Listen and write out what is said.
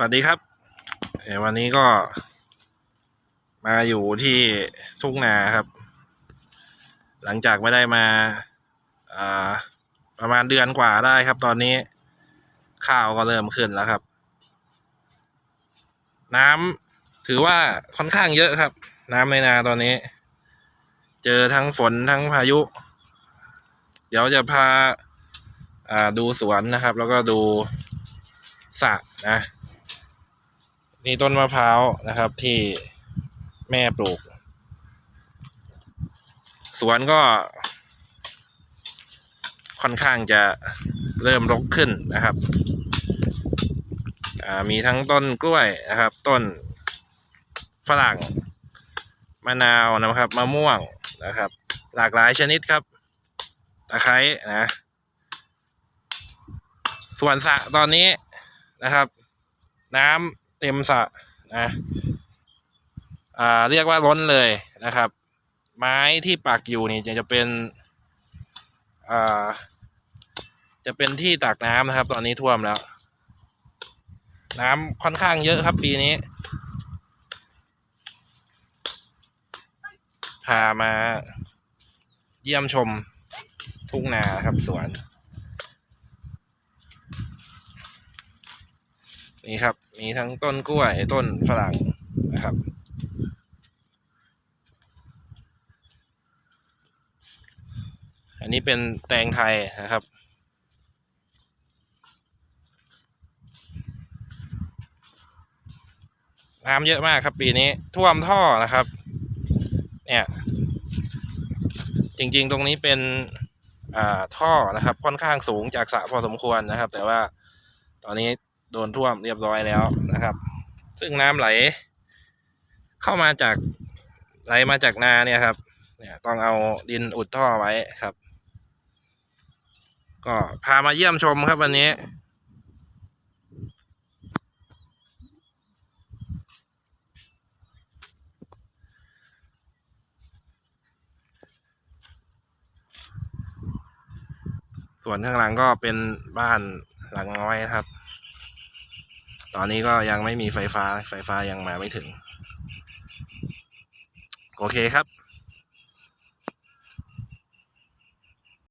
สวัสดีครับเอ่อวันนี้ก็ มาอยู่ที่ทุ่งนาครับ หลังจากไม่ได้มาอ่าประมาณเดือนกว่าได้ครับ ตอนนี้ ข้าวก็เริ่มขึ้นแล้วครับ น้ำถือว่าค่อนข้างเยอะครับ น้ำในนาตอนนี้ เจอทั้งฝนทั้งพายุ เดี๋ยวจะพาอ่าดูสวนนะครับ แล้วก็ดูสระนะ นี่ต้นมะพร้าวนะครับที่แม่ปลูก สวนก็ ค่อนข้างจะเริ่มรกขึ้นนะครับอ่ามีทั้งต้นกล้วยนะครับ ต้นฝรั่งมะนาวนะครับมะม่วงนะครับ หลากหลายชนิดครับตะไคร้นะส่วนสระตอนนี้นะครับ น้ำ เต็มสะนะอ่าเรียกว่าล้นเลยนะครับ ไม้ที่ปักอยู่นี่จะจะเป็นอ่าจะเป็นที่ตักน้ำนะครับ ตอนนี้ท่วมแล้ว น้ำค่อนข้างเยอะครับปีนี้พามาเยี่ยมชมทุ่งนาครับสวน นี่ครับ มีทั้งต้นกล้วยต้นฝรั่งนะครับ อันนี้เป็นแตงไทยนะครับ น้ำเยอะมากครับปีนี้ท่วมท่อนะครับ เนี่ย จริงๆตรงนี้เป็นอ่าท่อนะครับ ค่อนข้างสูงจากสระพอสมควรนะครับ แต่ว่าตอนนี้ โดนท่วมเรียบร้อยแล้วนะครับ ซึ่งน้ำไหล เข้ามาจากไหลมาจากนาเนี่ยครับ เนี่ยต้องเอาดินอุดท่อไว้ครับ ก็พามาเยี่ยมชมครับวันนี้ส่วนข้างหลังก็เป็นบ้านหลังน้อยครับ ตอนนี้ก็ยังไม่มีไฟฟ้าไฟฟ้ายังมาไม่ถึง โอเคครับ